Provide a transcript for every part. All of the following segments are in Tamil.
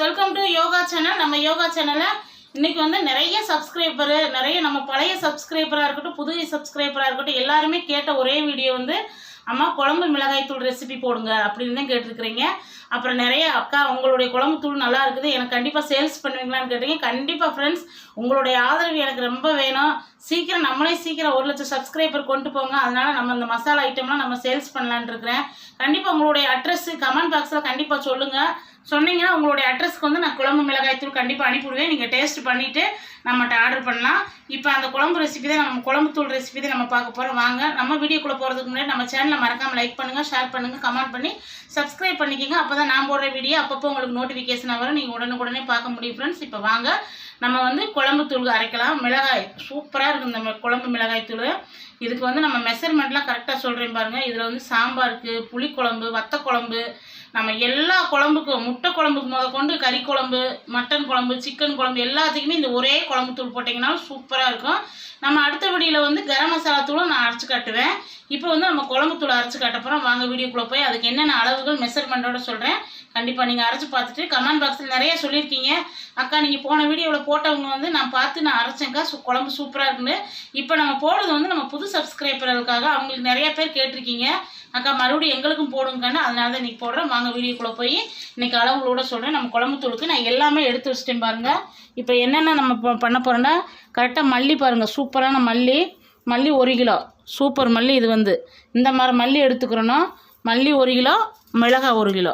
வெல்கம் டு யோகா சேனல் நம்ம யோகா சேனலில் இன்னைக்கு வந்து நிறைய சப்ஸ்கிரைபரு நிறைய நம்ம பழைய சப்ஸ்கிரைபராக இருக்கட்டும் புதிய சப்ஸ்கிரைபராக இருக்கட்டும் எல்லாருமே கேட்ட ஒரே வீடியோ வந்து அம்மா குழம்பு மிளகாய் தூள் ரெசிபி போடுங்க அப்படின்னு தான் கேட்டிருக்கிறீங்க. அப்புறம் நிறைய அக்கா உங்களுடைய குழம்பு தூள் நல்லா இருக்குது எனக்கு கண்டிப்பாக சேல்ஸ் பண்ணுவீங்களான்னு கேட்டீங்க. கண்டிப்பாக ஃப்ரெண்ட்ஸ் உங்களுடைய ஆதரவு எனக்கு ரொம்ப வேணும். சீக்கிரம் நம்மளே சீக்கிரம் ஒரு லட்சம் சப்ஸ்கிரைபர் கொண்டு போங்க. அதனால நம்ம இந்த மசாலா ஐட்டம்லாம் நம்ம சேல்ஸ் பண்ணலான் இருக்கிறேன். கண்டிப்பாக உங்களுடைய அட்ரஸ் கமெண்ட் பாக்ஸில் கண்டிப்பாக சொல்லுங்கள் சொன்னீங்கன்னா உங்களுடைய அட்ரஸ்க்கு வந்து நான் குழம்பு மிளகாய் தூள் கண்டிப்பாக அனுப்பிவிடுவேன். நீங்கள் டேஸ்ட் பண்ணிவிட்டு நம்மகிட்ட ஆர்டர் பண்ணலாம். இப்போ அந்த குழம்பு ரெசிபி தான் நம்ம குழம்பு தூள் ரெசிபி தான் நம்ம பார்க்க போகிறோம் வாங்க நம்ம வீடியோக்குள்ளே போகிறதுக்கு முன்னாடி நம்ம சேனலை மறக்காமல் லைக் பண்ணுங்கள் ஷேர் பண்ணுங்கள் கமெண்ட் பண்ணி சப்ஸ்கிரைப் பண்ணிக்கோங்க. அப்போ தான் நான் போடுற வீடியோ அப்பப்போ உங்களுக்கு நோட்டிஃபிகேஷன் வரும். நீங்கள் உடனுக்குடனே பார்க்க முடியும் ஃப்ரெண்ட்ஸ் இப்போ வாங்க நம்ம வந்து குழம்பு தூள் அரைக்கலாம். மிளகாய் சூப்பராக இருக்கும் இந்த குழம்பு மிளகாய் தூள். இதுக்கு வந்து நம்ம மெஷர்மெண்ட்லாம் கரெக்டாக சொல்கிறேன் பாருங்கள் இதில் வந்து சாம்பாருக்கு புளிக்குழம்பு வத்த குழம்பு நம்ம எல்லா குழம்புக்கும் முட்டை குழம்புக்கு முத கொண்டு கறி குழம்பு மட்டன் குழம்பு சிக்கன் குழம்பு எல்லாத்துக்குமே இந்த ஒரே குழம்பு தூள் போட்டிங்கனாலும் சூப்பராக இருக்கும். நம்ம அடுத்த வீடியோவில் வந்து கரம் மசாலா தூளும் நான் அரைச்சி காட்டுவேன். இப்போ வந்து நம்ம குழம்பு தூள் அரைச்சி காட்ட போகிறோம் வாங்க வீடியோக்குள்ளே போய் அதுக்கு என்னென்ன அளவுகள் மெஷர்மெண்ட்டோட சொல்கிறேன் கண்டிப்பாக நீங்கள் அரைச்சி பார்த்துட்டு கமெண்ட் பாக்ஸில் நிறைய சொல்லியிருக்கீங்க. அக்கா நீங்கள் போன வீடியோவில் போட்டவங்க வந்து நான் பார்த்து நான் அரைச்சேங்க்கா சு குழம்பு சூப்பராக இருக்குன்னு. இப்போ நம்ம போடுறது வந்து நம்ம புது சப்ஸ்கிரைபர்களுக்காக அவங்களுக்கு நிறைய பேர் கேட்டிருக்கீங்க. அக்கா மறுபடியும் எங்களுக்கும் போடுங்கன்னு. அதனால தான் இன்றைக்கி போடுறேன் வாங்க வீடியோக்குள்ளே போய் இன்றைக்கி அளவுகளோட சொல்கிறேன் நம்ம குழம்பு தூளுக்கு நான் எல்லாமே எடுத்து வச்சிட்டேன் பாருங்கள் இப்போ என்னென்ன நம்ம ப- பண்ண போகிறோன்னா கரெக்டாக மல்லி பாருங்கள் சூப்பரான மல்லி. மல்லி ஒரு கிலோ. சூப்பர் மல்லி இது வந்து. இந்த மாதிரி மல்லி எடுத்துக்கிறோன்னா மல்லி ஒரு கிலோ மிளகாய் ஒரு கிலோ.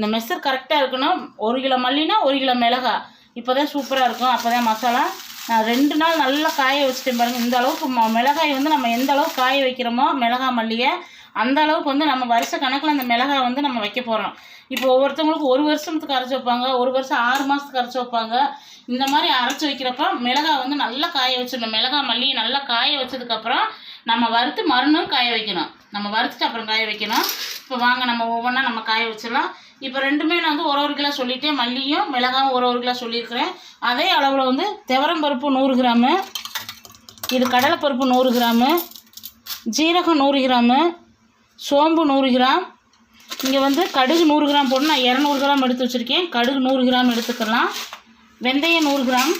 இந்த மெஷர் கரெக்டாக இருக்கணும். ஒரு கிலோ மல்லினா ஒரு கிலோ மிளகா. இப்போ தான் சூப்பராக இருக்கும். அப்போ தான் மசாலா. நான் ரெண்டு நாள் நல்லா காய வச்சுட்டேன் பாருங்கள் இந்த அளவுக்கு ம- மிளகாய் வந்து நம்ம எந்த அளவுக்கு காய வைக்கிறோமோ மிளகா மல்லியை அந்த அளவுக்கு வந்து நம்ம வருஷ கணக்கில் அந்த மிளகாய் வந்து நம்ம வைக்க போகிறோம் இப்போ ஒவ்வொருத்தவங்களுக்கு ஒரு வருஷத்துக்கு அரைச்சி வைப்பாங்க. ஒரு வருஷம் ஆறு மாதத்துக்கு அரைச்சி வைப்பாங்க. இந்த மாதிரி அரைச்சி வைக்கிறப்ப மிளகாய் வந்து நல்லா காய வச்சிடணும். மிளகாய் மல்லியை நல்லா காய வச்சதுக்கப்புறம் நம்ம வறுத்து மறுநாள் காய வைக்கணும். நம்ம வறுத்துட்டு அப்புறம் காய வைக்கணும். இப்போ வாங்க நம்ம ஒவ்வொன்றா நம்ம காய வச்சிடலாம். இப்போ ரெண்டுமே நான் வந்து ஒரு ஒரு கிலோ சொல்லிட்டேன். மல்லியும் மிளகாயும் ஒரு ஒரு கிலோ சொல்லியிருக்கிறேன். அதே அளவில் வந்து துவரம் பருப்பு நூறு கிராமு இது கடலைப்பருப்பு நூறு கிராமு ஜீரகம் நூறு கிராமு சோம்பு நூறு கிராம். இங்கே வந்து கடுகு நூறு கிராம் போடணும் நான் இரநூறு கிராம் எடுத்து வச்சுருக்கேன். கடுகு நூறு கிராம் எடுத்துக்கலாம். வெந்தயம் நூறு கிராம்.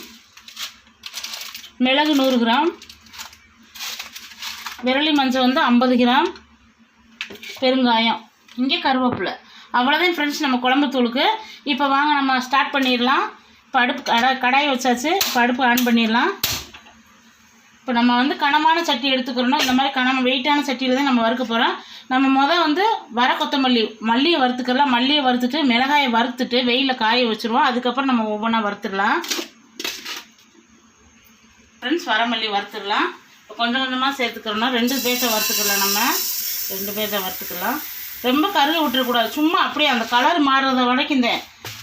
மிளகு நூறு கிராம். விரலி மஞ்சள் வந்து ஐம்பது கிராம். பெருங்காயம். இங்கே கருவேப்பிலை. அவ்வளோதான் ஃப்ரெண்ட்ஸ் நம்ம குழம்பு தூளுக்கு இப்போ வாங்க நம்ம ஸ்டார்ட் பண்ணிடலாம். இப்போ அடுப்பு கடை கடாய் வச்சாச்சு. இப்போ அடுப்பு ஆன் பண்ணிடலாம். இப்போ நம்ம வந்து கனமான சட்டி எடுத்துக்கிறோம் இந்த மாதிரி கனம வெயிட்டான சட்டியில் தான் நம்ம வறுக்க போகிறோம் நம்ம மொதல் வந்து வர கொத்தமல்லி மல்லியை வறுத்துக்கலாம். மல்லியை வறுத்துட்டு மிளகாயை வறுத்துட்டு வெயிலில் காய வச்சுருவோம். அதுக்கப்புறம் நம்ம ஒவ்வொன்றா வறுத்துடலாம். ஃப்ரெண்ட்ஸ் வரமல்லி வறுத்துடலாம். இப்போ கொஞ்சம் கொஞ்சமாக சேர்த்துக்கிறோம்னா ரெண்டு பேச்சை வறுத்துக்கலாம் நம்ம. ரெண்டு பேச்சை வறுத்துக்கலாம். ரொம்ப கருக விட்டுறக்கூடாது. சும்மா அப்படியே அந்த கலர் மாறுறத வரைக்கும் இந்த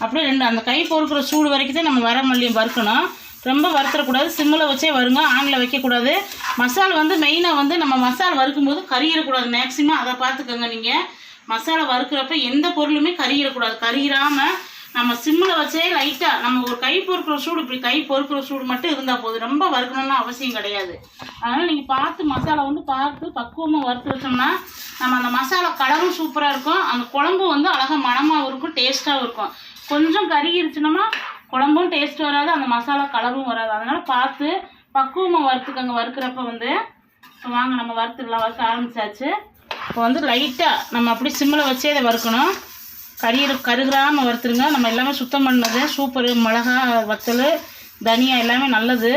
அப்படியே ரெண்டு அந்த கை பொறுக்கிற சூடு வரைக்கும் தான் நம்ம மல்லியும் வறுக்கணும். ரொம்ப வறுத்துறக்கூடாது. சிம்மில் வச்சே வருங்க. ஆனில் வைக்கக்கூடாது. மசால் வந்து மெயினாக வந்து நம்ம மசால் வறுக்கும்போது கறியிடக்கூடாது மேக்ஸிமம் அதை பார்த்துக்கோங்க நீங்கள் மசாலா வறுக்கிறப்ப எந்த பொருளுமே கறியிடக்கூடாது கறியிடாமல் நம்ம சிம்மில் வச்சே லைட்டாக நம்ம ஒரு கை பொறுக்கிற சூடு இப்படி கை பொறுக்கிற சூடு மட்டும் இருந்தால் போதும். ரொம்ப வறுக்கணும்னு அவசியம் கிடையாது. அதனால் நீங்கள் பார்த்து மசாலா வந்து பார்த்து பக்குவமாக வறுத்து வச்சோம்னா நம்ம அந்த மசாலா கலரும் சூப்பராக இருக்கும். அந்த குழம்பு வந்து அழகாக மணமாகவும் இருக்கும் டேஸ்ட்டாகவும் இருக்கும். கொஞ்சம் கருகிருச்சுனோமா குழம்பும் டேஸ்ட் வராது அந்த மசாலா கலரும் வராது. அதனால் பார்த்து பக்குவமாக வறுத்துக்கோங்க. வறுக்கிறப்ப வந்து இப்போ வாங்க நம்ம வறுத்துக்கலாம் வறுக்க ஆரம்பிச்சாச்சு. இப்போ வந்து லைட்டாக நம்ம அப்படி சிம்மில் வச்சே இதை வறுக்கணும். கறியிற கருகிராமல் வறுத்துருங்க. நம்ம எல்லாமே சுத்தம் பண்ணது சூப்பரு. மிளகா வத்தல் தனியா எல்லாமே நல்லது.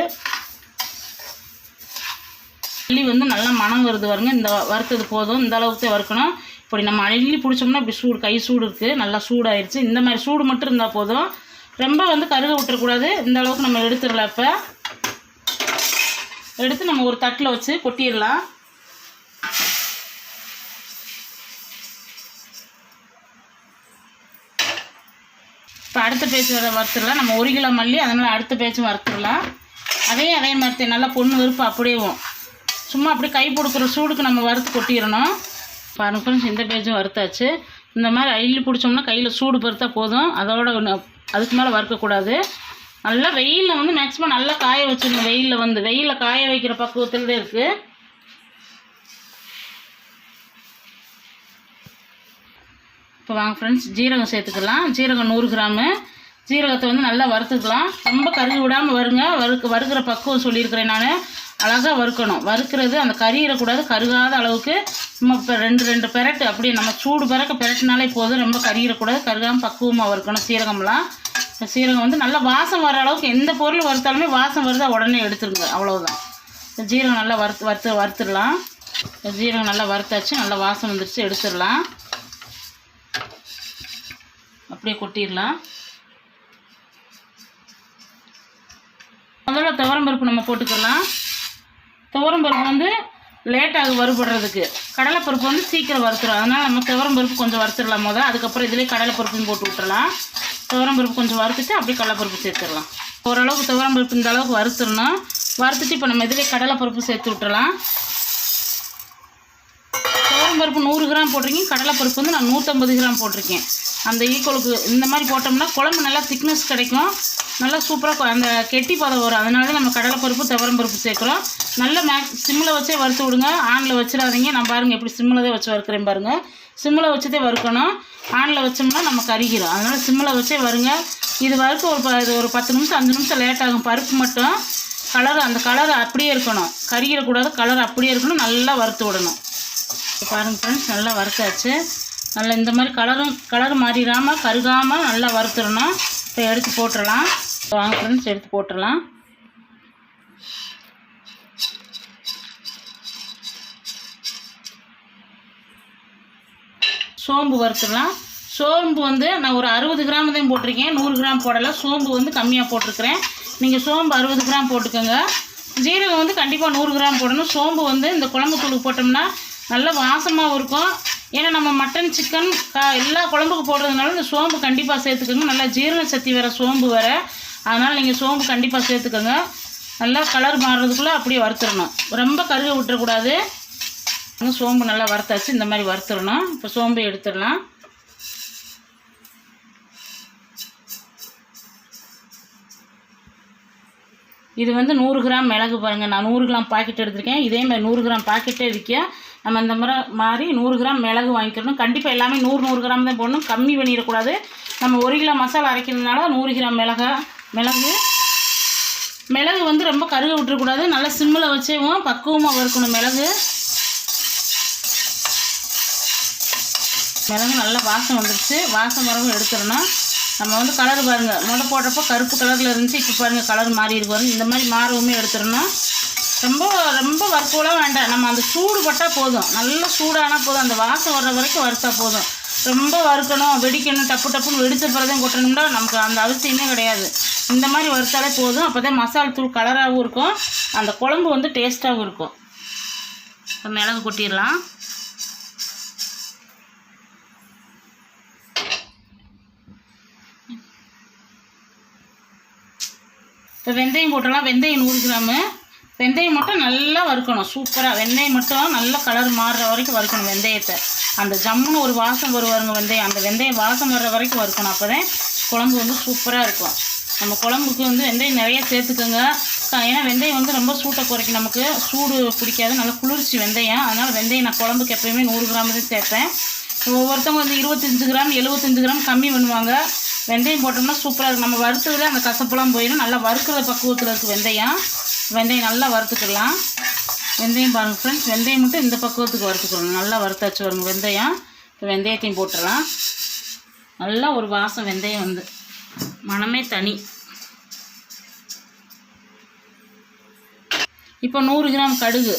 அள்ளி வந்து நல்லா மணம் வருது வருங்க இந்த வறுத்தது போதும். இந்த அளவுக்கு வறுக்கணும். இப்படி நம்ம அள்ளி பிடிச்சோம்னா இப்படி சூடு கை சூடு இருக்குது நல்லா சூடாயிருச்சு. இந்த மாதிரி சூடு மட்டும் இருந்தால் போதும். ரொம்ப வந்து கருக விட்டுறக்கூடாது. இந்த அளவுக்கு நம்ம எடுத்துடலாம் இப்போ. எடுத்து நம்ம ஒரு தட்டில் வச்சு கொட்டிடலாம். பேச்சு வர வறுத்துடலாம் நம்ம ஒரு கிலோ மல்லி அதனால் அடுத்த பேச்சும் வறுத்துடலாம் அதே அதே மாதிரி நல்லா பொண்ணு விருப்பம் அப்படியேவும் சும்மா அப்படியே கை கொடுக்குற சூடுக்கு நம்ம வறுத்து கொட்டிடணும். பாருங்க ஃப்ரெண்ட்ஸ் இந்த பேஜும் வறுத்தாச்சு. இந்த மாதிரி அள்ளி பிடிச்சோம்னா கையில் சூடு பருத்தா போதும். அதோட அதுக்கு மேலே வறுக்கக்கூடாது. நல்லா வெயிலில் வந்து மேக்ஸிமம் நல்லா காய வச்சிடணும். வெயிலில் வந்து வெயிலில் காய வைக்கிற பக்குவத்தில் தான் இருக்குது இப்போ வாங்க ஃப்ரெண்ட்ஸ் ஜீரகம் சேர்த்துக்கலாம். ஜீரகம் நூறு கிராமு. சீரகத்தை வந்து நல்லா வறுத்துக்கலாம். ரொம்ப கருகி விடாமல் வருங்க. வறுக்கு வறுக்கிற பக்குவம் சொல்லியிருக்கிறேன் நான். அழகாக வறுக்கணும். வறுக்கிறது அந்த கறியிடக்கூடாது கருகாத அளவுக்கு நம்ம இப்போ ரெண்டு ரெண்டு பெரட்டு அப்படியே நம்ம சூடு பிறக்க பெரட்டினாலே போதும். ரொம்ப கறியிடக்கூடாது கருகாமல் பக்குவமாக வறுக்கணும் சீரகம்லாம். சீரகம் வந்து நல்லா வாசம் வர அளவுக்கு எந்த பொருள் வறுத்தாலுமே வாசம் வருதா உடனே எடுத்துருங்க. அவ்வளோதான் ஜீரகம் நல்லா வறுத்து வறுத்து வறுத்துடலாம். ஜீரகம் நல்லா வறுத்தாச்சு. நல்லா வாசம் வந்துடுச்சு எடுத்துடலாம். அப்படியே கொட்டிடலாம். முதல்ல துவரம்பருப்பு நம்ம போட்டுக்கலாம். துவரம்பருப்பு வந்து லேட்டாக வறுபடுறதுக்கு. கடலைப்பருப்பு வந்து சீக்கிரம் வறுத்துடும் அதனால் நம்ம துவரம்பருப்பு கொஞ்சம் வறுத்துடலாம் முதல்ல. அதுக்கப்புறம் இதிலே கடலைப்பருப்பும் போட்டு விட்டுறலாம். துவரம்பருப்பு கொஞ்சம் வறுத்துட்டு அப்படியே கடலைப்பருப்பு சேர்த்துடலாம். ஓரளவுக்கு துவரம்பருப்பு இந்த அளவுக்கு வறுத்துடணும். வறுத்துட்டு இப்போ நம்ம இதிலே கடலைப்பருப்பு சேர்த்து விட்டுறலாம் பருப்பு நூறு கிராம் போட்டிருக்கேன் கடலைப்பருப்பு வந்து நான் நூற்றம்பது கிராம் போட்டிருக்கேன். அந்த ஈக்குவலுக்கு இந்த மாதிரி போட்டோம்னா குழம்பு நல்லா திக்னஸ் கிடைக்கும். நல்லா சூப்பராக அந்த கெட்டி பதம் வரும். அதனால தான் நம்ம கடலைப்பருப்பு துவரம்பருப்பு சேர்க்குறோம். நல்லா மேக் சிம்மில் வச்சே வறுத்து விடுங்க. ஆனில் வச்சிடாதீங்க. நான் பாருங்கள் எப்படி சிம்மில் தான் வச்சு வறுக்கிறேன் பாருங்கள் சிம்மில் வச்சுதே வறுக்கணும். ஆனில் வச்சோம்னா நம்ம கருகிரும். அதனால் சிம்மில் வச்சே வருங்க. இது வறுக்க ஒரு ப இது ஒரு பத்து நிமிஷம் அஞ்சு நிமிஷம் லேட் ஆகும். பருப்பு மட்டும் கலர் அந்த கலர் அப்படியே இருக்கணும். கருகிடக்கூடாது. கலர் அப்படியே இருக்கணும். நல்லா வறுத்து விடணும். பாருங்கள் ஃப்ரெண்ட்ஸ் நல்லா வறுத்தாச்சு. நல்லா இந்த மாதிரி கலரும் கலர் மாறிடாமல் கருகாமல் நல்லா வறுத்துடணும். இப்போ எடுத்து போட்டுடலாம். வாங்க ஃப்ரெண்ட்ஸ் எடுத்து போட்டுடலாம். சோம்பு வறுத்துடலாம். சோம்பு வந்து நான் ஒரு அறுபது கிராம் தான் போட்டிருக்கேன். நூறு கிராம் போடலை. சோம்பு வந்து கம்மியாக போட்டிருக்கிறேன். நீங்கள் சோம்பு அறுபது கிராம் போட்டுக்கோங்க. ஜீரகம் வந்து கண்டிப்பாக நூறு கிராம் போடணும். சோம்பு வந்து இந்த குழம்பு தூள் போட்டோம்னா நல்ல வாசமாகவும் இருக்கும். ஏன்னா நம்ம மட்டன் சிக்கன் கா எல்லா குழம்புக்கு போடுறதுனால இந்த சோம்பு கண்டிப்பாக சேர்த்துக்கோங்க. நல்லா ஜீரண சக்தி வர சோம்பு வர அதனால் நீங்கள் சோம்பு கண்டிப்பாக சேர்த்துக்கோங்க. நல்லா கலர் மாறுறதுக்குள்ளே அப்படியே வறுத்துடணும் ரொம்ப கருக விட்டுறக்கூடாது. இன்னும் சோம்பு நல்லா வறுத்தாச்சு. இந்த மாதிரி வறுத்துடணும் இப்போ சோம்பு எடுத்துடலாம். இது வந்து நூறு கிராம் மிளகு பாருங்கள் நான் நூறு கிராம் பாக்கெட் எடுத்திருக்கேன். இதே மாதிரி நூறு கிராம் பாக்கெட்டே விற்க நம்ம இந்த முறை மாதிரி நூறு கிராம் மிளகு வாங்கிக்கணும் கண்டிப்பாக எல்லாமே நூறு நூறு கிராம் தான் போடணும். கம்மி பண்ணிடக்கூடாது. நம்ம ஒரு கிலோ மசாலா அரைக்கிறதுனால நூறு கிராம் மிளகா மிளகு. மிளகு வந்து ரொம்ப கருக விட்டுறக்கூடாது. நல்லா சிம்மில் வச்சேவும் பக்குவமாக வறுக்கணும் மிளகு. மிளகு நல்லா வாசம் வந்துடுச்சு வாசம் மிளகு எடுத்துடணும். நம்ம வந்து கலர் பாருங்கள் முளை போடுறப்போ கருப்பு கலரில் இருந்துச்சு. இப்போ பாருங்கள் கலர் மாறி இருக்கு இந்த மாதிரி மாறவுமே எடுத்துடணும். ரொம்ப ரொம்ப வறுக்கலாம் வேண்டாம். நம்ம அந்த சூடு பட்டால் போதும். நல்ல சூடானால் போதும். அந்த வாசம் வர்ற வரைக்கும் வறுத்தா போதும். ரொம்ப வறுக்கணும் வெடிக்கணும் டப்பு டப்புன்னு வெடித்த பிறதையும் கொட்டணும்னா நமக்கு அந்த அவசியமே கிடையாது. இந்த மாதிரி வறுத்தாலே போதும். அப்போ தான் மசாலா தூள் கலராகவும் இருக்கும். அந்த குழம்பு வந்து டேஸ்ட்டாகவும் இருக்கும். இப்போ மிளகு கொட்டிடலாம். இப்போ வெந்தயம் போட்டலாம் வெந்தயம் நூறு கிராமு. வெந்தயம் மட்டும் நல்லா வறுக்கணும். சூப்பராக வெந்தயம் மட்டும் நல்லா கலர் மாறுற வரைக்கும் வறுக்கணும் வெந்தயத்தை. அந்த ஜம்முன்னு ஒரு வாசம் வருவாருங்க வெந்தயம். அந்த வெந்தயம் வாசம் வர்ற வரைக்கும் வறுக்கணும். அப்போ தான் குழம்பு வந்து சூப்பராக இருக்கும். நம்ம குழம்புக்கு வந்து வெந்தயம் நிறைய சேர்த்துக்கோங்க. ஏன்னா வெந்தயம் வந்து ரொம்ப சூட்டை குறைக்கும். நமக்கு சூடு பிடிக்காது. நல்லா குளிர்ச்சி வெந்தயம். அதனால் வெந்தயம் நான் குழம்புக்கு எப்பயுமே நூறு கிராம் தான் சேர்ப்பேன். ஒவ்வொருத்தவங்க வந்து இருபத்தஞ்சு கிராம் எழுபத்தஞ்சு கிராம் கம்மி பண்ணுவாங்க. வெந்தயம் போட்டோம்னா சூப்பராக இருக்கும். நம்ம வறுத்ததில் அந்த கசப்பெல்லாம் போயிடும். நல்லா வறுக்கிற பக்குவத்தில் இருக்குது வெந்தயம். வெந்தயம் நல்லா வறுத்துக்கலாம். வெந்தயம் பாருங்கள் ஃப்ரெண்ட்ஸ் வெந்தயம் மட்டும் இந்த பக்குவத்துக்கு வறுத்துக்கணும் நல்லா வறுத்தாச்சு வருங்க வெந்தயம். இப்போ வெந்தயத்தையும் போட்டுடலாம். நல்லா ஒரு வாசம் வெந்தயம் வந்து. மனமே தனி. இப்போ நூறு கிராம் கடுகு.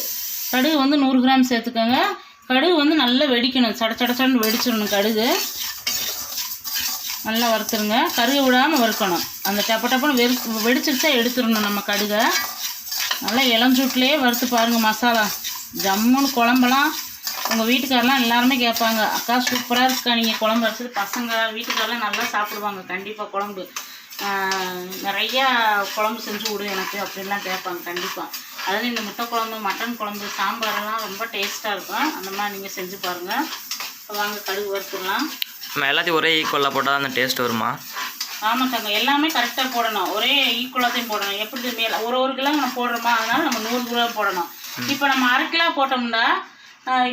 கடுகு வந்து நூறு கிராம் சேர்த்துக்கோங்க. கடுகு வந்து நல்லா வெடிக்கணும். சட சட சடன்னு வெடிச்சிடணும் கடுகு. நல்லா வறுத்துருங்க. கருக விடாமல் வறுக்கணும். அந்த டப்ப டப்புன்னு வெறு வெடிச்சிருச்சா எடுத்துடணும் நம்ம கடுகை. நல்லா இளஞ்சூட்லேயே வறுத்து பாருங்கள் மசாலா. ஜம்முன்னு குழம்பெல்லாம் உங்கள் வீட்டுக்காரெலாம் எல்லாருமே கேட்பாங்க அக்கா சூப்பராக இருக்கா? நீங்கள் குழம்பு வச்சது பசங்க வீட்டுக்காரெலாம் நல்லா சாப்பிடுவாங்க. கண்டிப்பாக குழம்பு. நிறையா குழம்பு செஞ்சு விடு எனக்கு அப்படின்லாம் கேட்பாங்க கண்டிப்பாக அதாவது இந்த முட்டை குழம்பு மட்டன் குழம்பு சாம்பாரெல்லாம் ரொம்ப டேஸ்ட்டாக இருக்கும். அந்த மாதிரி நீங்கள் செஞ்சு பாருங்கள் வாங்க கடுகு வறுத்துடலாம். நம்ம எல்லாத்தையும் ஒரே ஈக்குவலாக போட்டால் அந்த டேஸ்ட் வருமா? ஆமாம் தங்க எல்லாமே கரெக்டாக போடணும். ஒரே ஈக்குவலாத்தையும் போடணும். எப்படி மேல ஒரு ஒரு கிலோ நம்ம போடுறோமா? அதனால நம்ம நூறு கிலோ போடணும். இப்போ நம்ம அரை கிலோ போட்டோம்னா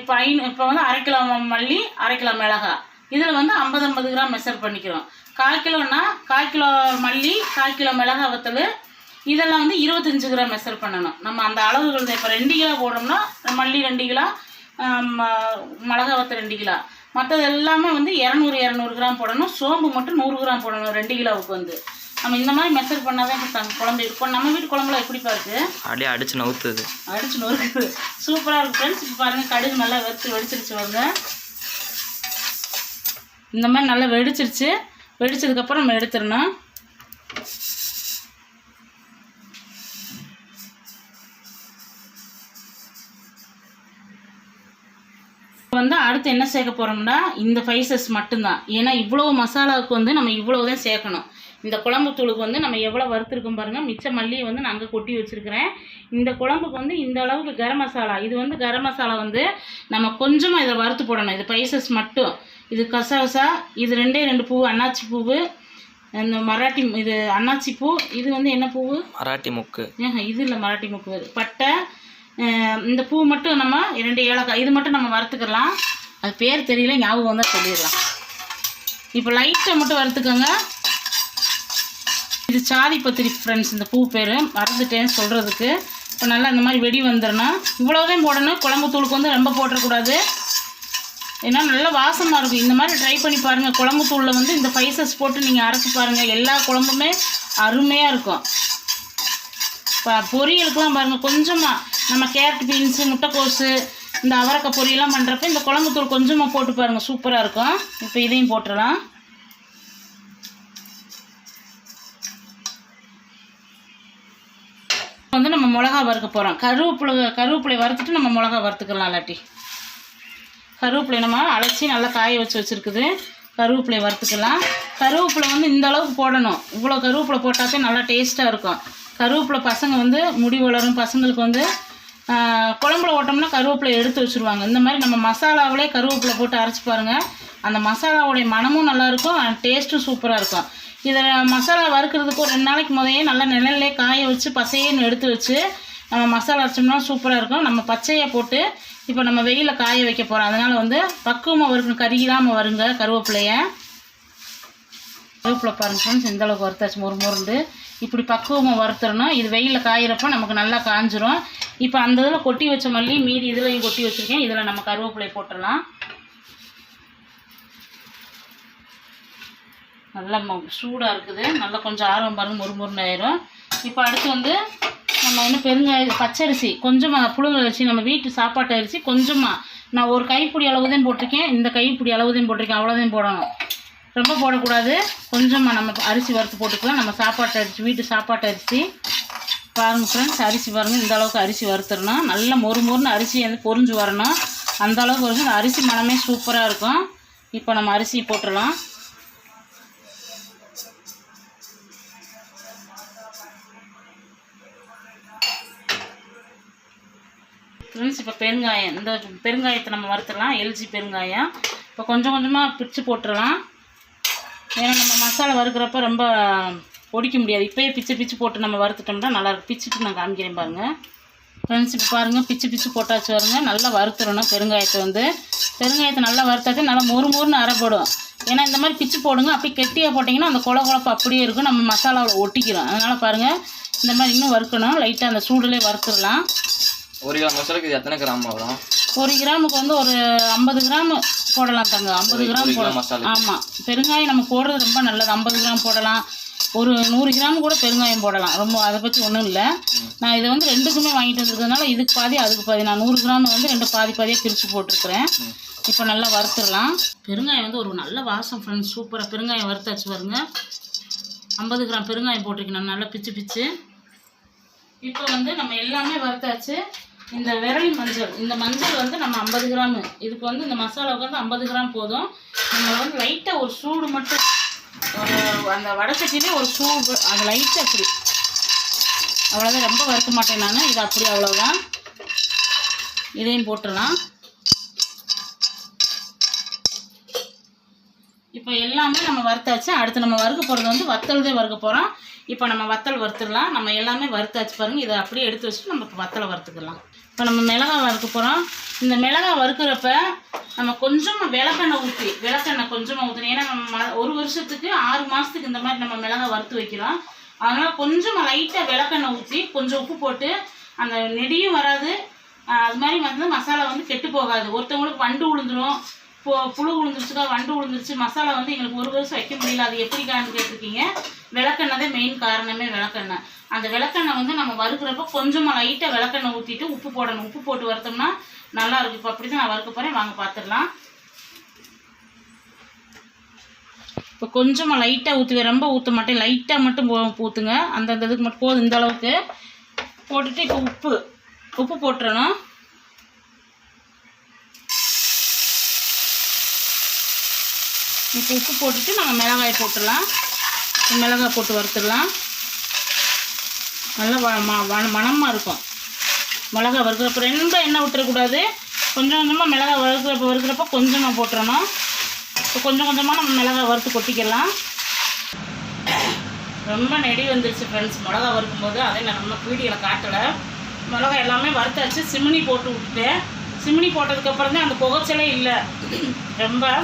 இப்போ ஐநூ இப்போ வந்து அரை கிலோ மல்லி அரை கிலோ மிளகா. இதில் வந்து ஐம்பது ஐம்பது கிராம் மெஷர் பண்ணிக்கிறோம். கால் கிலோன்னா கால் கிலோ மல்லி கால் கிலோ மிளகாய் வத்தல். இதெல்லாம் வந்து இருபத்தஞ்சு கிராம் மெஷர் பண்ணணும். நம்ம அந்த அளவுகள் இப்போ ரெண்டு கிலோ போடுறோம்னா மல்லி ரெண்டு கிலோ மிளகா வத்தல் ரெண்டு கிலோ. மற்றது எல்லாமே வந்து இரநூறு இரநூறு கிராம் போடணும். சோம்பு மட்டும் நூறு கிராம் போடணும் ரெண்டு கிலோவுக்கு வந்து. நம்ம இந்த மாதிரி மெஷர் பண்ணால் தான் இப்போ குழம்பு இப்போ நம்ம வீட்டு குழம்புல எப்படிப்பா இருக்குது அப்படியே அடிச்சு நவுத்துது. அடிச்சு நொறுக்குது. சூப்பராக இருக்கு ஃப்ரெண்ட்ஸ் இப்போ பாருங்கள் கடுகு நல்லா வெறுத்து வெடிச்சிருச்சு வருங்க இந்த மாதிரி நல்லா வெடிச்சிருச்சு. வெடிச்சதுக்கப்புறம் நம்ம எடுத்துடணும். வந்து அடுத்து என்ன சேர்க்க போகிறோம்னா இந்த ஸ்பைசஸ் மட்டும்தான். ஏன்னா இவ்வளோ மசாலாவுக்கு வந்து நம்ம இவ்வளோ தான் சேர்க்கணும். இந்த குழம்பு தூளுக்கு வந்து நம்ம எவ்வளோ வறுத்துருக்கோம் பாருங்கள் மிச்ச மல்லியை வந்து நான் அங்கே கொட்டி வச்சுருக்கிறேன். இந்த குழம்புக்கு வந்து இந்த அளவுக்கு கரம் மசாலா. இது வந்து கரம் மசாலா வந்து நம்ம கொஞ்சமாக இதை வறுத்து போடணும். இது ஸ்பைசஸ் மட்டும். இது கசகசா இது ரெண்டே ரெண்டு பூ அன்னாச்சி பூவு இந்த மராட்டி இது அன்னாச்சி பூ இது வந்து என்ன பூவு? மராட்டி முக்கு. ஏங்க இது இல்லை மராட்டி முக்கு. பட்டை இந்த பூ மட்டும் நம்ம இரண்டு ஏலக்காய் இது மட்டும் நம்ம வறுத்துக்கலாம். அது பேர் தெரியல ஞாபகம் வந்தால் சொல்லிடலாம். இப்போ லைட்டை மட்டும் வறுத்துக்கோங்க. இது சாதி பத்திரி ஃப்ரெண்ட்ஸ் இந்த பூ பேர். மறந்துட்டேன்னு சொல்கிறதுக்கு இப்போ நல்லா இந்த மாதிரி வெடி வந்துடணும். இவ்வளோதான் போடணும். குழம்பு தூளுக்கு வந்து ரொம்ப போட்டுறக்கூடாது. ஏன்னா நல்லா வாசமாக இருக்கும். இந்த மாதிரி ட்ரை பண்ணி பாருங்கள் குழம்பு தூளில் வந்து இந்த ஸ்பைசஸ் போட்டு நீங்கள் அரைச்சி பாருங்கள் எல்லா குழம்புமே அருமையாக இருக்கும். இப்போ பொரியலுக்குலாம் பாருங்கள் கொஞ்சமாக நம்ம கேரட் பீன்ஸு முட்டைக்கோஸு இந்த அவரக்காய் பொரியெல்லாம் பண்ணுறப்ப இந்த குழம்புத்தூள் கொஞ்சமாக போட்டு பாருங்கள் சூப்பராக இருக்கும். இப்போ இதையும் போட்டுடலாம். வந்து நம்ம மிளகா வறுக்க போகிறோம் கருவேப்பிலை கருவேப்பிலை வறுத்துட்டு நம்ம மிளகா வறுத்துக்கலாம் இல்லாட்டி. கருவேப்பிலை நம்ம அலசி நல்லா காய வச்சு வச்சுருக்குது. கருவேப்பிலை வறுத்துக்கலாம். கருவேப்பிலை வந்து இந்த அளவுக்கு போடணும். இவ்வளோ கருவேப்பிலை போட்டாலே நல்லா டேஸ்ட்டாக இருக்கும். கருவேப்பிலை பசங்க வந்து முடி வளரும். பசங்களுக்கு வந்து குழம்புல ஓட்டோம்னா கருவேப்பிலை எடுத்து வச்சுருவாங்க. இந்த மாதிரி நம்ம மசாலாவிலே கருவேப்பிலை போட்டு அரைச்சி பாருங்கள் அந்த மசாலாவுடைய மனமும் நல்லாயிருக்கும் டேஸ்ட்டும் சூப்பராக இருக்கும். இதை மசாலா வறுக்கிறதுக்கு ஒரு ரெண்டு நாளைக்கு முதையே நல்லா நிழல்லே காய வச்சு பசையன்னு எடுத்து வச்சு நம்ம மசாலா அரைச்சோம்னா சூப்பராக இருக்கும். நம்ம பச்சையை போட்டு இப்போ நம்ம வெயிலில் காய வைக்க போகிறோம் அதனால் வந்து பக்குவமாக வறுக்கணும். கருகிடாமல் வருங்க கருவேப்பிலையை. கருவேப்பிலை பாருங்க ஃப்ரெண்ட்ஸ் இந்தளவுக்கு வறுத்தாச்சு? மொறு மொறுண்டு. இப்படி பக்குவமாக வறுத்துறணும் இது வெயிலில் காயிறப்ப நமக்கு நல்லா காஞ்சிரும். இப்போ அந்த இதில் கொட்டி வச்ச மல்லி மீதி இதுலையும் கொட்டி வச்சுருக்கேன். இதில் நம்ம கருவேப்பிலை போட்டுடலாம். நல்லா சூடாக இருக்குது. நல்லா கொஞ்சம் ஆர்வம் பாருங்க மொறு ஆயிரும். இப்போ அடுத்து வந்து நம்ம இன்னும் பெருங்காய பச்சரிசி. கொஞ்சமாக புழுங்கல் அரிசி நம்ம வீட்டு சாப்பாட்டு அரிசி கொஞ்சமாக நான் ஒரு கைப்பிடி அளவு தான் போட்டிருக்கேன். இந்த கைப்பிடி அளவு தான் போட்டிருக்கேன். அவ்வளோதான் போடணும். ரொம்ப போடக்கூடாது. கொஞ்சமாக நம்ம அரிசி வறுத்து போட்டுக்கலாம். நம்ம சாப்பாட்டு அரிசி வீட்டு சாப்பாட்டு அரிசி. பாருங்கள் ஃப்ரெண்ட்ஸ் அரிசி பாருங்கள் இந்த அளவுக்கு அரிசி வறுத்துடணும். நல்லா மொறு மொறுன்னு அரிசி வந்து பொரிஞ்சு வரணும். அந்த அளவுக்கு வரைக்கும் இந்த அரிசி மனமே சூப்பராக இருக்கும். இப்போ நம்ம அரிசி போட்டுடலாம். ஃப்ரெண்ட்ஸ் இப்போ பெருங்காயம் இந்த பெருங்காயத்தை நம்ம வறுத்துடலாம். எல்ஜி பெருங்காயம். இப்போ கொஞ்சம் கொஞ்சமாக பிரித்து போட்டுடலாம். ஏன்னா நம்ம மசாலா வறுக்கிறப்ப ரொம்ப பொடிக்க முடியாது. இப்போயே பிச்சு பிச்சு போட்டு நம்ம வறுத்துட்டோம்னா நல்லாயிருக்கும் பிச்சுட்டு நான் காமிக்கிறேன் பாருங்கள் ஃப்ரெண்ட்ஸ் இப்போ பாருங்கள் பிச்சு பிச்சு போட்டாச்சு வருங்க நல்லா வறுத்துடணும். பெருங்காயத்தை வந்து. பெருங்காயத்தை நல்லா வறுத்தாச்சு. நல்லா மொறு மொறுன்னு அரைப்படும் ஏன்னா இந்த மாதிரி பிச்சு போடுங்க. அப்படியே கெட்டியாக போட்டிங்கன்னா அந்த கொல கொழப்பு அப்படியே இருக்கும். நம்ம மசாலாவில் ஒட்டிக்கிறோம். அதனால் பாருங்கள் இந்த மாதிரி இன்னும் வறுக்கணும். லைட்டாக அந்த சூடுலேயே வறுத்துடலாம். ஒரு கிலோ மசாலாக்கு எத்தனை கிராம் வரும் ஒரு கிராமுக்கு வந்து ஒரு ஐம்பது கிராம் போடலாம் தங்க. ஐம்பது கிராம் போடலாம். ஆமாம் பெருங்காயம் நம்ம போடுறது ரொம்ப நல்லது. ஐம்பது கிராம் போடலாம். ஒரு நூறு கிராம் கூட பெருங்காயம் போடலாம். ரொம்ப அதை பற்றி ஒன்றும் இல்லை. நான் இதை வந்து ரெண்டுக்குமே வாங்கிட்டு வந்திருக்கிறதுனால இதுக்கு பாதி அதுக்கு பாதி. நான் நூறு கிராம் வந்து ரெண்டு பாதி பாதியாக பிரித்து போட்டிருக்கிறேன். இப்போ நல்லா வறுத்துடலாம். பெருங்காயம் வந்து ஒரு நல்ல வாசம் ஃப்ரெண்ட்ஸ் சூப்பராக பெருங்காயம் வறுத்தாச்சு பாருங்க. ஐம்பது கிராம் பெருங்காயம் போட்டிருக்கேன் நல்லா பிச்சு பிச்சு. இப்போ வந்து நம்ம எல்லாமே வறுத்தாச்சு. இந்த விரலி மஞ்சள் இந்த மஞ்சள் வந்து நம்ம ஐம்பது கிராம். இதுக்கு வந்து இந்த மசாலாவுக்கு வந்து ஐம்பது கிராம் போதும். நம்ம வந்து லைட்டாக ஒரு சூடு மட்டும் ஒரு அந்த வடச்சட்டிலே ஒரு சூடு அது லைட்டாக அப்படி அவ்வளோதான் ரொம்ப வறுக்க மாட்டேன் நான். இது அப்படி அவ்வளோதான் இதையும் போட்டுடலாம். இப்போ எல்லாமே நம்ம வறுத்தாச்சு. அடுத்து நம்ம வறுக்க போகிறது வந்து வத்தல் தான் வறுக்க போகிறோம் இப்போ நம்ம வத்தல் வறுத்துடலாம். நம்ம எல்லாமே வறுத்தாச்சு பாருங்கள் இதை அப்படியே எடுத்து வச்சுட்டு நம்ம வத்தலை வறுத்துக்கலாம். இப்போ நம்ம மிளகாய் வறுக்க போகிறோம் இந்த மிளகாய் வறுக்கிறப்ப நம்ம கொஞ்சமாக விளக்கெண்ணெய் ஊற்றி விளக்கெண்ணெய் கொஞ்சமாக ஊற்றணும் ஏன்னா நம்ம ம- ஒரு வருஷத்துக்கு ஆறு மாதத்துக்கு இந்த மாதிரி நம்ம மிளகாய் வறுத்து வைக்கிறோம். அதனால் கொஞ்சமாக லைட்டாக விளக்கெண்ணெய் ஊற்றி கொஞ்சம் உப்பு போட்டு அந்த நெடியும் வராது. அது மாதிரி வந்து மசாலா வந்து கெட்டு போகாது. ஒருத்தவங்களுக்கு வண்டு உளுந்துடும் புழு விழுந்துருச்சுக்கா வண்டு விழுந்துருச்சு மசாலா வந்து எங்களுக்கு ஒரு வருஷம் வைக்க முடியல. அது எப்படிக்கான்னு கேட்டிருக்கீங்க. விளக்கெண்ணெய் தான் மெயின் காரணமே விளக்கெண்ணெய். அந்த விளக்கெண்ணெய் வந்து நம்ம வறுக்கிறப்ப கொஞ்சமாக லைட்டாக விளக்கெண்ணெய் ஊற்றிட்டு உப்பு போடணும். உப்பு போட்டு வறுத்தோம்னா நல்லா இருக்கும் இப்போ அப்படி தான் நான் வறுக்க போகிறேன் வாங்க பார்த்துடலாம் இப்போ கொஞ்சமாக லைட்டாக ஊற்றுவேன் ரொம்ப ஊற்ற மாட்டேன். லைட்டாக மட்டும் போ ஊற்றுங்க அந்தந்த இதுக்கு மட்டும் போதும். இந்த அளவுக்கு. போட்டுட்டு இப்போ உப்பு உப்பு போட்டுறணும். இப்போ உப்பு போட்டுட்டு நம்ம மிளகாய் போட்டுடலாம். மிளகாய் போட்டு வறுத்துடலாம். நல்லா வ ம- மணமாக இருக்கும். மிளகாய் வறுக்கிறப்ப ரொம்ப எண்ணெய் விட்டுறக்கூடாது கொஞ்சம் கொஞ்சமாக மிளகாய் வறுக்கிறப்ப வறுக்கிறப்ப கொஞ்சமாக போட்டுறணும். இப்போ கொஞ்சம் கொஞ்சமாக நம்ம மிளகாய் வறுத்து கொட்டிக்கலாம். ரொம்ப நெடி வந்துருச்சு ஃப்ரெண்ட்ஸ் மிளகா வறுக்கும்போது அதே நான் நம்ம வீடியோவில் காட்டலை. மிளகா எல்லாமே வறுத்தாச்சு. சிமினி போட்டு விட்டுட்டேன். சிமினி போட்டதுக்கப்புறம் தான் அந்த புகைச்சலே இல்லை. ரொம்ப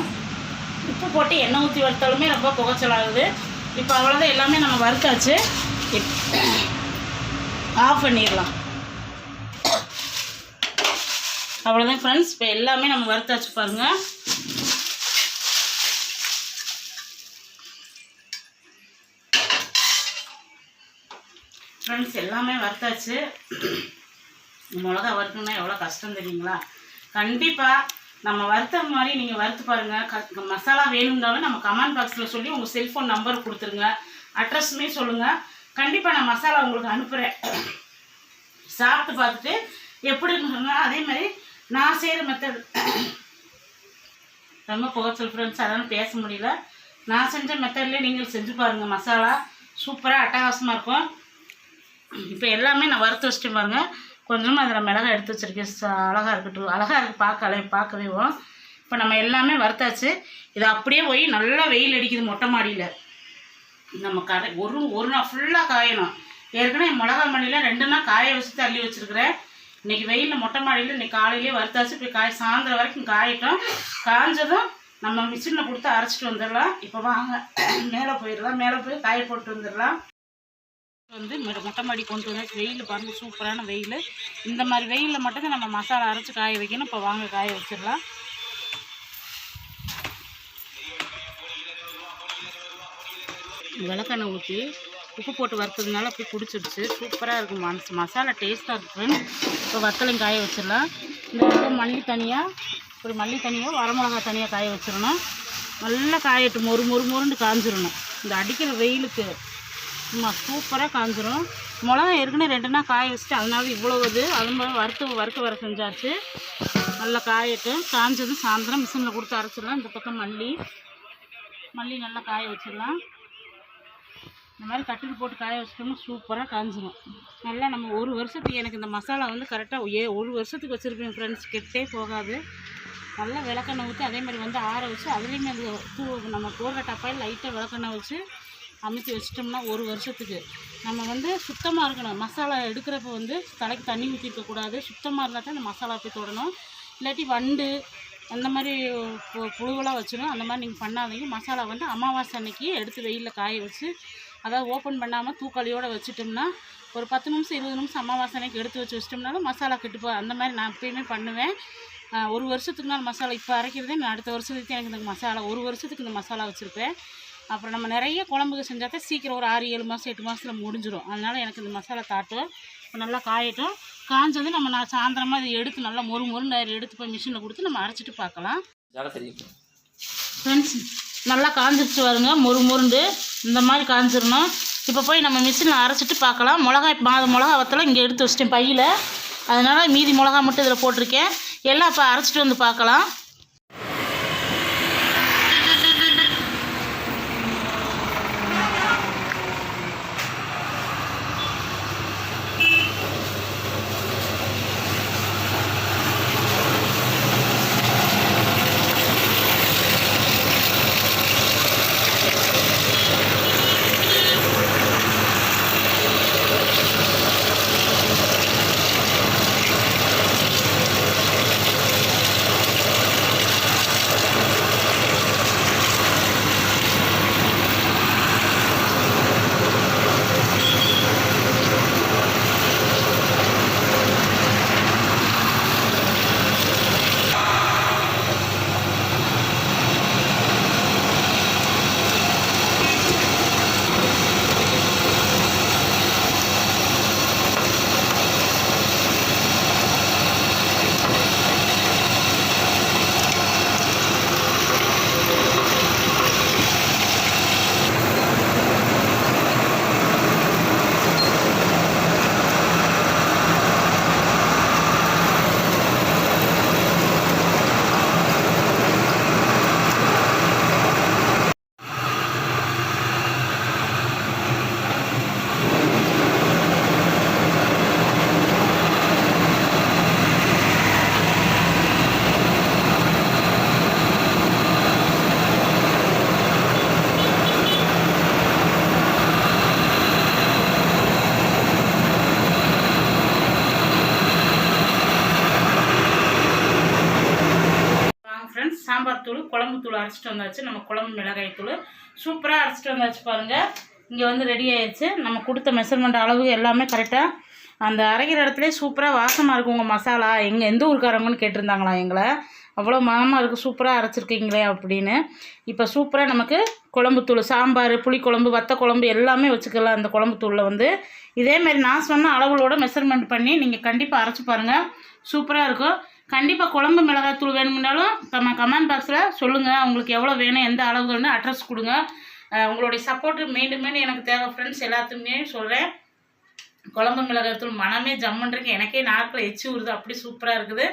உப்பு போட்டு எண்ணெய் ஊற்றி வறுத்தாலுமே ரொம்ப புகைச்சலாகுது. இப்போ அவ்வளோதான் எல்லாமே நம்ம வறுத்தாச்சு. ஆஃப் பண்ணிடலாம். அவ்வளோதான் ஃப்ரெண்ட்ஸ் இப்போ எல்லாமே நம்ம வறுத்தாச்சு பாருங்கள் ஃப்ரெண்ட்ஸ் எல்லாமே வறுத்தாச்சு. மிளகா வறுக்கணும்னா எவ்வளோ கஷ்டம் தெரியுங்களா? கண்டிப்பாக நம்ம வறுத்த மாதிரி நீங்கள் வறுத்து பாருங்கள் க மசாலா வேணும்னாலும் நம்ம கமெண்ட் பாக்ஸில் சொல்லி உங்கள் செல்ஃபோன் நம்பர் கொடுத்துருங்க. அட்ரஸுமே சொல்லுங்கள் கண்டிப்பாக நான் மசாலா உங்களுக்கு அனுப்புகிறேன் சாப்பிட்டு பார்த்துட்டு எப்படி இருக்குன்னு அதே மாதிரி நான் செய்கிற மெத்தட் ரொம்ப புகச்சல் ஃப்ரெண்ட்ஸ் அதனால் பேச முடியல. நான் செஞ்ச மெத்தட்லேயே நீங்கள் செஞ்சு பாருங்கள் மசாலா சூப்பராக அட்டகாசமாக இருக்கும். இப்போ எல்லாமே நான் வறுத்து வச்சுட்டு பாருங்கள் கொஞ்சமாக அதில் மிளகா எடுத்து வச்சுருக்கேன். அழகாக இருக்கட்டும். அழகாக இருக்குது பார்க்கல பார்க்கவே இப்போ நம்ம எல்லாமே வறுத்தாச்சு. இது அப்படியே போய் நல்லா வெயில் அடிக்குது மொட்டை மாடியில். நம்ம கடை ஒரு ஒரு நாள் ஃபுல்லாக காயணும். ஏற்கனவே மிளகா மணியில் ரெண்டு நாள் காய வச்சு தள்ளி வச்சுருக்கிறேன். இன்றைக்கி வெயிலில் மொட்டை மாடியில் இன்னைக்கு காலையிலேயே வறுத்தாச்சு. இப்போ காய் சாயந்தரம் வரைக்கும் காயட்டும். காஞ்சதும் நம்ம மிஷினில் கொடுத்து அரைச்சிட்டு வந்துடலாம். இப்போ வாங்க மேலே போயிடலாம். மேலே போய் காய போட்டு வந்துடலாம். வந்து மொட்டை மாடி கொண்டு வந்து வெயில் பாருங்க சூப்பரான வெயில். இந்த மாதிரி வெயிலில் மட்டும்தான் நம்ம மசாலா அரைச்சி காய வைக்கணும். இப்போ வாங்க காய வச்சிடலாம். விளக்கெண்ணெய் ஊற்றி உப்பு போட்டு வறுத்ததுனால அப்படியே பிடிச்சிடுச்சு சூப்பராக இருக்கும். மனசு மசாலா டேஸ்ட்டாக இருக்கும். இப்போ வத்தலையும் காய வச்சிடலாம். இந்த மல்லி தனியாக ஒரு மல்லி தனியாக வரமிளகா தனியாக காய வச்சிடணும். நல்லா காயட்டும். மொறு மொறு மொறுன்னு காஞ்சிடணும். இந்த அடிக்கிற வெயிலுக்கு சும்மா சூப்பராக காஞ்சிரும். மிளகா ஏற்கனவே ரெண்டு நாள் காய வச்சுட்டு அதனால இவ்வளோ இது அது மாதிரி வறுத்து வறுக்க வர செஞ்சாச்சு. நல்லா காயட்டும் காஞ்சதும் சாயந்தரம் மிஷினில் கொடுத்து அரைச்சிடலாம். இந்த பக்கம் மல்லி. மல்லி நல்லா காய வச்சிடலாம். இந்த மாதிரி கட்டில் போட்டு காய வச்சிட்டோம்னா சூப்பராக காஞ்சிரும். நல்லா நம்ம ஒரு வருஷத்துக்கு எனக்கு இந்த மசாலா வந்து கரெக்டாக ஏ ஒரு வருஷத்துக்கு வச்சுருப்பேன் ஃப்ரெண்ட்ஸ் கெட்டே போகாது. நல்லா விளக்கெண்ணெய் ஊற்றி அதே மாதிரி வந்து ஆற வச்சு அதுலேயுமே அந்த தூ நம்ம போடுற டப்பாயில் லைட்டாக விளக்கெண்ணெய் வச்சு அமைச்சு வச்சிட்டோம்னா ஒரு வருஷத்துக்கு. நம்ம வந்து சுத்தமாக இருக்கணும். மசாலா எடுக்கிறப்ப வந்து தலைக்கு தண்ணி ஊற்றிருக்கக்கூடாது சுத்தமாக இருந்தால் தான் அந்த மசாலா போய் தொடணும். இல்லாட்டி வண்டு அந்த மாதிரி புழுவெல்லாம் வச்சிடும் அந்த மாதிரி நீங்கள் பண்ணாதீங்க. மசாலா வந்து அமாவாசை அன்னைக்கு எடுத்து வெயிலில் காய வச்சு அதாவது ஓப்பன் பண்ணாமல் தூக்காளியோடு வச்சிட்டோம்னா ஒரு பத்து நிமிஷம் இருபது நிமிஷம் அமாவாசை அன்னைக்கு எடுத்து வச்சு வச்சிட்டோம்னாலும் மசாலா கெட்டுப்போ அந்த மாதிரி நான் எப்பயுமே பண்ணுவேன். ஒரு வருஷத்துக்கு நாள் மசாலா இப்போ அரைக்கிறதே நான் அடுத்த வருஷத்துக்கு எனக்கு இந்த மசாலா ஒரு வருஷத்துக்கு இந்த மசாலா வச்சுருப்பேன். அப்புறம் நம்ம நிறைய குழம்புக்கு செஞ்சால் தான் சீக்கிரம் ஒரு ஆறு ஏழு மாதம் எட்டு மாதத்தில் முடிஞ்சிடும் அதனால் எனக்கு இந்த மசாலா தாட்டும் நல்லா காயட்டும். காஞ்சது நம்ம நான் சாயந்தரமாக இதை எடுத்து நல்லா மொறு மொறுன்னு எடுத்து போய் மிஷினில் கொடுத்து நம்ம அரைச்சிட்டு பார்க்கலாம். ஃப்ரெண்ட்ஸ் நல்லா காஞ்சிருச்சு வருங்க மொறு மொருண்டு இந்த மாதிரி காஞ்சிடணும் இப்போ போய் நம்ம மிஷினில் அரைச்சிட்டு பார்க்கலாம். மிளகாய் மா மிளகா வத்தலாம் இங்கே எடுத்து வச்சிட்டேன் பையில். அதனால் மீதி மிளகா மட்டும் இதில் போட்டிருக்கேன். எல்லாம் இப்போ அரைச்சிட்டு வந்து பார்க்கலாம். அரைச்சிட்டு வந்தாச்சு. நம்ம குழம்பு மிளகாய் தூள். சூப்பராக அரைச்சிட்டு வந்தாச்சு பாருங்கள் இங்கே வந்து ரெடி ஆயிடுச்சு. நம்ம கொடுத்த மெஷர்மெண்ட் அளவு எல்லாமே கரெக்டாக அந்த அரைக்கிற இடத்துல சூப்பராக வாசமாக இருக்கும் உங்கள் மசாலா. எங்கே எந்த ஊருக்காரங்கன்னு கேட்டிருந்தாங்களா எங்களை? அவ்வளோ மனமாக இருக்குது சூப்பராக அரைச்சிருக்கீங்களே அப்படின்னு. இப்போ சூப்பராக நமக்கு குழம்புத்தூள் சாம்பார் புளிக்குழம்பு வத்த குழம்பு எல்லாமே வச்சுக்கலாம் அந்த குழம்புத்தூளில் வந்து. இதேமாரி நான் சொன்ன அளவுகளோட மெஷர்மெண்ட் பண்ணி நீங்கள் கண்டிப்பாக அரைச்சி பாருங்கள் சூப்பராக இருக்கும். கண்டிப்பாக குழம்பு மிளகாய் தூள் வேணும்னாலும் நம்ம கமெண்ட் பாக்ஸில் சொல்லுங்கள் உங்களுக்கு எவ்வளோ வேணும் எந்த அளவுன்னு அட்ரஸ் கொடுங்க. உங்களுடைய சப்போர்ட்டு மீண்டும் மீண்டும் எனக்கு தேவை ஃப்ரெண்ட்ஸ் எல்லாத்துக்குமே சொல்கிறேன் குழம்பு மிளகாய்த்தூள் மனமே ஜம்முன்றிருக்கு எனக்கே நாக்கில் எச்சி ஊறுது. அப்படி சூப்பராக இருக்குது.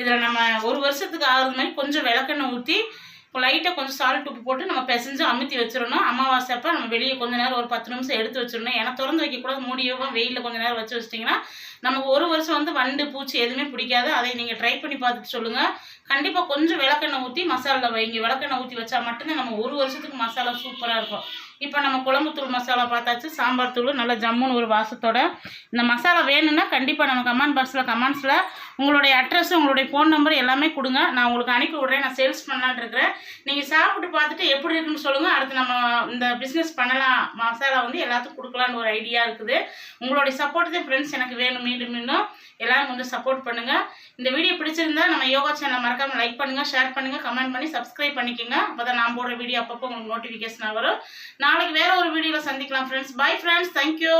இதில் நம்ம ஒரு வருஷத்துக்கு ஆகுறது மாதிரி கொஞ்சம் விளக்கெண்ணெய் ஊற்றி இப்போ லைட்டாக கொஞ்சம் சால்ட் உப்பு போட்டு நம்ம பிசைஞ்சு அமுத்தி வச்சிடணும். அமாவாசை அப்போ நம்ம வெளியே கொஞ்ச நேரம் ஒரு பத்து நிமிஷம் எடுத்து வச்சிடணும். ஏன்னா திறந்து வைக்கக்கூடாது மூடியோகம் வெயிலில் கொஞ்ச நேரம் வச்சு வச்சிட்டிங்கன்னா நமக்கு ஒரு வருஷம் வந்து வண்டு பூச்சி எதுவுமே பிடிக்காது. அதை நீங்கள் ட்ரை பண்ணி பார்த்துட்டு சொல்லுங்கள் கண்டிப்பாக கொஞ்சம் விளக்கெண்ணெய் ஊற்றி மசாலா வைங்க விளக்கெண்ணெய் ஊற்றி வச்சா மட்டும்தான் நம்ம ஒரு வருஷத்துக்கு மசாலா சூப்பராக இருக்கும். இப்போ நம்ம குழம்புத்தூள் மசாலா பார்த்தாச்சு சாம்பார் தூள் நல்லா ஜம்முன்னு ஒரு வாசத்தோட. இந்த மசாலா வேணும்னா கண்டிப்பாக நம்ம கமெண்ட் பாக்ஸில் கமெண்ட்ஸில் உங்களுடைய அட்ரஸ் உங்களுடைய ஃபோன் நம்பர் எல்லாமே கொடுங்க. நான் உங்களுக்கு அனுப்பி விட்றேன் நான் சேல்ஸ் பண்ணலான்னு இருக்கிறேன். நீங்கள் சாப்பிட்டு பார்த்துட்டு எப்படி இருக்குன்னு சொல்லுங்கள் அடுத்து நம்ம இந்த பிஸ்னஸ் பண்ணலாம். மசாலா வந்து எல்லாத்துக்கும் கொடுக்கலான்னு ஒரு ஐடியா இருக்குது. உங்களுடைய சப்போர்ட் தான் ஃப்ரெண்ட்ஸ் எனக்கு வேணும் மீண்டும் மீண்டும். எல்லாரும் கொஞ்சம் சப்போர்ட் பண்ணுங்கள் இந்த வீடியோ பிடிச்சிருந்தா நம்ம யோகா சேனல் மறக்காமல் லைக் பண்ணுங்கள் ஷேர் பண்ணுங்கள் கமெண்ட் பண்ணி சப்ஸ்கிரைப் பண்ணிக்கோங்க. அப்போ தான் நான் போடுற வீடியோ அப்பப்போ உங்களுக்கு நோட்டிஃபிகேஷன் வரும். நாளைக்கு வேற ஒரு வீடியோவில் சந்திக்கலாம் ஃப்ரெண்ட்ஸ் பை ஃப்ரெண்ட்ஸ் தேங்க்யூ